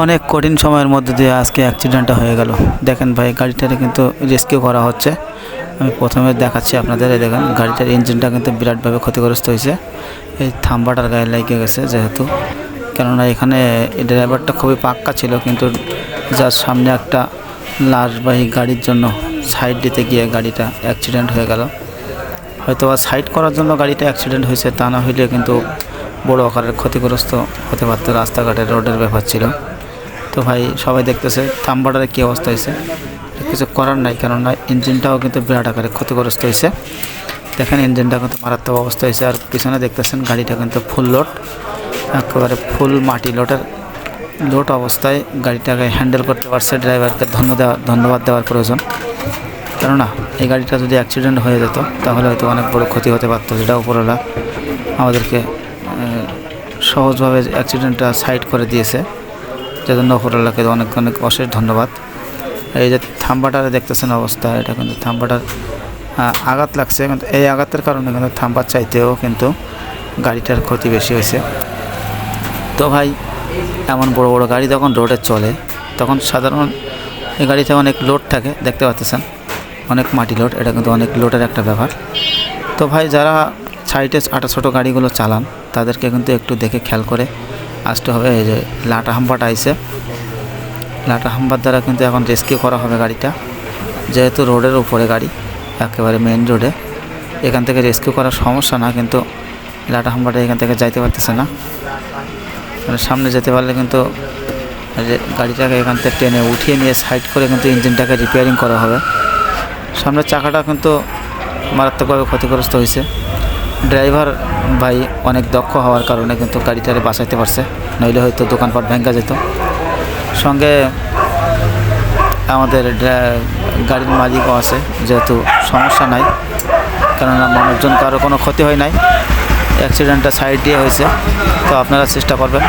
অনেক কঠিন সময়ের মধ্যে দিয়ে আজকে অ্যাক্সিডেন্টটা হয়ে গেল। দেখেন ভাই, গাড়িটারে কিন্তু রেস্কিউ করা হচ্ছে। আমি প্রথমে দেখাচ্ছি আপনাদের দেখেন, গাড়িটার ইঞ্জিনটা কিন্তু বিরাটভাবে ক্ষতিগ্রস্ত হয়েছে। এই থাম্বাটার গায়ে লেগে গেছে যেহেতু। কেননা এখানে ড্রাইভারটা খুবই পাক্কা ছিল, কিন্তু যার সামনে একটা লাশবাহী গাড়ির জন্য সাইড দিতে গিয়ে গাড়িটা অ্যাক্সিডেন্ট হয়ে গেল। হয়তো সাইড করার জন্য গাড়িটা অ্যাক্সিডেন্ট হয়েছে, তা না হইলে কিন্তু বড় আকারের ক্ষতিগ্রস্ত হতে পারতো রাস্তাঘাটের রোডের ব্যাপার ছিল। তো ভাই সবাই দেখতেছে থাম্বাটারে কী অবস্থা হয়েছে? কিছু করার নাই, কেননা ইঞ্জিনটাও কিন্তু বিরাট আকারে ক্ষতিগ্রস্ত হয়েছে। দেখেন ইঞ্জিনটা কিন্তু মারাত্মক অবস্থা হয়েছে। আর পিছনে দেখতেছেন গাড়িটা কিন্তু ফুল লোড, একেবারে ফুল মাটি লোডের লোড অবস্থায় গাড়িটাকে হ্যান্ডেল করতে পারছে ড্রাইভারকে ধন্য দেওয়া, ধন্যবাদ দেওয়ার প্রয়োজন। কেননা এই গাড়িটা যদি অ্যাক্সিডেন্ট হয়ে যেত, তাহলে হয়তো অনেক বড় ক্ষতি হতে পারতো। যেটা উপরওয়ালা আমাদেরকে সহজভাবে অ্যাক্সিডেন্টটা সাইড করে দিয়েছে। যেজন্য উপরওয়ালাকে অনেক অনেক অশেষ ধন্যবাদ। এই যে থাম্বাটারে দেখতেছেন অবস্থা, এটা কিন্তু থাম্বাটার আঘাত লাগছে, কিন্তু এই আঘাতের কারণে কিন্তু থাম্বার চাইতেও কিন্তু গাড়িটার ক্ষতি বেশি হয়েছে। তো ভাই, এমন বড় বড় গাড়ি যখন রোডে চলে, তখন সাধারণ এই গাড়িতে অনেক লোড থাকে, দেখতে পাচ্ছেন? অনেক মাটি লোড এটা কিন্তু অনেক লোডের একটা ব্যাপার। তো ভাই, যারা সাইডে আটা ছোটো গাড়িগুলো চালান, তাদেরকে কিন্তু একটু দেখে খেয়াল করে আসতে হবে এই যে লাটা হাম্পাটা আইসে লাটা হাম্পার দ্বারা কিন্তু এখন রেস্কিউ করা হবে গাড়িটা। যেহেতু রোডের উপরে গাড়ি, একেবারে মেন রোডে এখান থেকে রেস্কিউ করার সমস্যা না, কিন্তু লাটা হাম্পাটা এখান থেকে যাইতে পারতেছে না। মানে সামনে যেতে পারলে কিন্তু গাড়িটাকে এখান থেকে টেনে উঠিয়ে নিয়ে সাইড করে কিন্তু ইঞ্জিনটাকে রিপেয়ারিং করা হবে। সামনের চাকাটা কিন্তু মারাত্মকভাবে ক্ষতিগ্রস্ত হয়েছে। ড্রাইভার ভাই অনেক দক্ষ হওয়ার কারণে কিন্তু গাড়িটারে বাঁচাইতে পারছে। নইলে হয়তো দোকানপাট ভেঙ্গা যেত। সঙ্গে আমাদের ড্রা- গাড়ির মালিকও আছে, যেহেতু সমস্যা নাই, কেননা মানুষজন কারও কোনো ক্ষতি হয় নাই। অ্যাক্সিডেন্টটা সাইড দিয়ে হয়েছে, তো আপনারা চেষ্টা করবেন।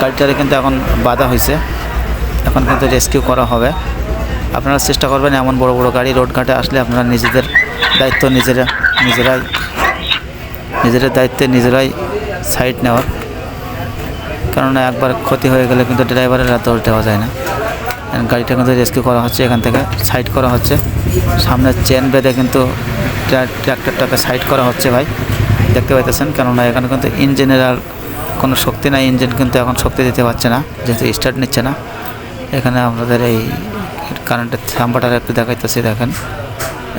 গাড়িটারে কিন্তু এখন বাধা হয়েছে, এখন কিন্তু রেস্কিউ করা হবে। আপনারা চেষ্টা করবেন এমন বড় বড় গাড়ি রোডঘাটে আসলে আপনারা নিজেদের দায়িত্ব নিজেরা নিজেরাই নিজেদের দায়িত্বে নিজেরাই সাইড নেওয়ার। কেননা একবার ক্ষতি হয়ে গেলে কিন্তু ড্রাইভারের আর দোষ দেওয়া যায় না। গাড়িটা কিন্তু রেস্কিউ করা হচ্ছে, এখান থেকে সাইড করা হচ্ছে। সামনে চেন বেঁধে কিন্তু ট্র্যাক্টরটাকে সাইড করা হচ্ছে ভাই। দেখতে পাইতেছেন? কেননা এখানে কিন্তু ইঞ্জিনের আর কোনো শক্তি নাই। ইঞ্জিন কিন্তু এখন শক্তি দিতে পারছে না, যেহেতু স্টার্ট নিচ্ছে না। এখানে আমাদের এই কারেন্টের থাম্বাটার একটু দেখাইতেছি, দেখেন।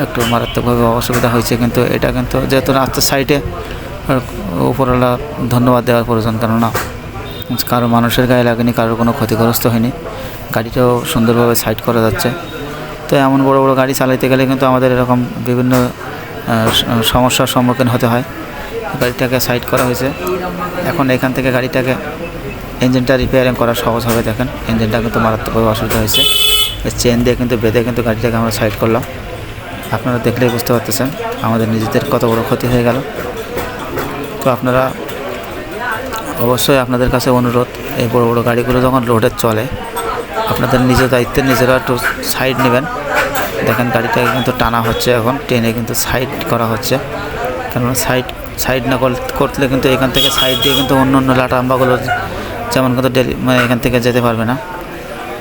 একটু মারাত্মকভাবে অসুবিধা হয়েছে কিন্তু এটা কিন্তু যেহেতু রাস্তার সাইডে উপরওয়ালা ধন্যবাদ দেওয়ার প্রয়োজন, কেননা কারও মানুষের গায়ে লাগেনি, কারোর কোনো ক্ষতিগ্রস্ত হয়নি। গাড়িটাও সুন্দরভাবে সাইড করা যাচ্ছে। তো এমন বড় বড় গাড়ি চালাইতে গেলে কিন্তু আমাদের এরকম বিভিন্ন সমস্যার সম্মুখীন হতে হয়। গাড়িটাকে সাইড করা হয়েছে। এখন এখান থেকে গাড়িটাকে ইঞ্জিনটা রিপেয়ারিং করা সহজ হবে, দেখেন। ইঞ্জিনটা কিন্তু মারাত্মকভাবে অসুবিধা হয়েছে। চেন দিয়ে কিন্তু বেঁধে কিন্তু গাড়িটাকে আমরা সাইড করলাম। আপনারা দেখলেই বুঝতে পারতেছেন, আমাদের নিজেদের কত বড় ক্ষতি হয়ে গেল। তো আপনারা অবশ্যই আপনাদের কাছে অনুরোধ, এই বড় বড় গাড়িগুলো যখন রোডে চলে, আপনাদের নিজের দায়িত্বে নিজেরা একটু সাইড নেবেন। দেখেন গাড়িটাকে কিন্তু টানা হচ্ছে এখন ট্রেনে কিন্তু সাইড করা হচ্ছে। কেননা সাইড সাইড না করলে- কিন্তু এখান থেকে সাইড দিয়ে কিন্তু অন্য অন্য লাটা আম্বাগুলো যেমন কিন্তু মানে এখান থেকে যেতে পারবে না।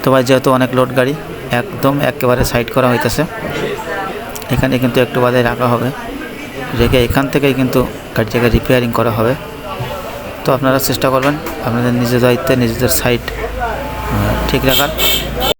তো ভাই, যেহেতু অনেক লোড গাড়ি, একদম একেবারে সাইড করা হইতেছে। এখানে কিন্তু একটু বাদে রাখা হবে। রেখে এখান থেকেই কিন্তু গাড়িটাকে রিপেয়ারিং করা হবে। তো আপনারা চেষ্টা করবেন আপনাদের নিজের দায়িত্বে, নিজেদের সাইট ঠিক রাখার।